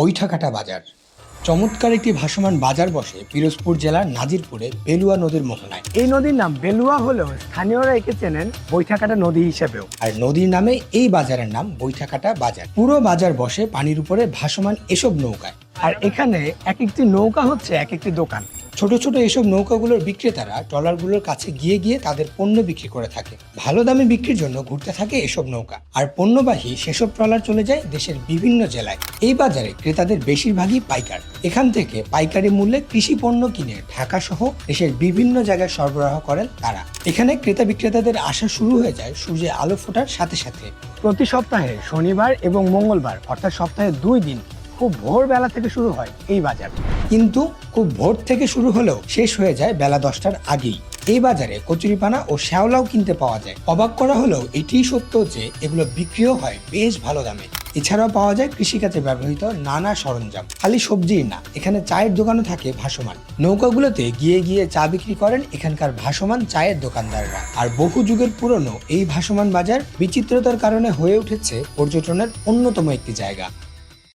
বৈঠাকাটা বাজার। চমৎকার একটি ভাসমান বাজার বসে পিরোজপুর জেলার নাজিরপুরে বেলুয়া নদীর মোহনায়। এই নদীর নাম বেলুয়া হলেও স্থানীয়রা একে চেনেন বৈঠাকাটা নদী হিসেবেও। আর নদীর নামে এই বাজারের নাম বৈঠাকাটা বাজার। পুরো বাজার বসে পানির উপরে ভাসমান এসব নৌকায়। আর এখানে এক একটি নৌকা হচ্ছে এক একটি দোকান। ছোট ছোট এসব নৌকাগুলোর বিক্রেতারা ট্রলারগুলোর কাছে গিয়ে গিয়ে তাদের পণ্য বিক্রি করে থাকে। ভালো দামে বিক্রির জন্য ঘুরতে থাকে এসব নৌকা। আর পণ্যবাহী সেসব ট্রলার চলে যায় দেশের বিভিন্ন জেলায়। এই বাজারে ক্রেতাদের বেশিরভাগই পাইকার। এখান থেকে পাইকারি মূল্যে কৃষি পণ্য কিনে ঢাকা সহ দেশের বিভিন্ন জায়গায় সরবরাহ করেন তারা। এখানে ক্রেতা বিক্রেতাদের আসা শুরু হয়ে যায় সূর্যের আলো ফোটার সাথে সাথে। প্রতি সপ্তাহে শনিবার এবং মঙ্গলবার, অর্থাৎ সপ্তাহে দুই দিন খুব ভোরবেলা থেকে শুরু হয় এই বাজার। কিন্তু খুব ভোর থেকে শুরু হলেও শেষ হয়ে যায় বেলা দশটার আগেই। এই বাজারে কচুরিপানা ও শ্যাওলাও কিনতে পাওয়া যায়। অবাক করা হলেও এটিই সত্য যে এগুলো বিক্রিও হয় বেশ ভালো দামে। এছাড়াও পাওয়া যায় কৃষিকাজে ব্যবহৃত নানা সরঞ্জাম। খালি সবজির না, এখানে চায়ের দোকানও থাকে ভাসমান। নৌকাগুলোতে গিয়ে গিয়ে চা বিক্রি করেন এখানকার ভাসমান চায়ের দোকানদাররা। আর বহু যুগের পুরনো এই ভাসমান বাজার বিচিত্রতার কারণে হয়ে উঠেছে পর্যটনের অন্যতম একটি জায়গা।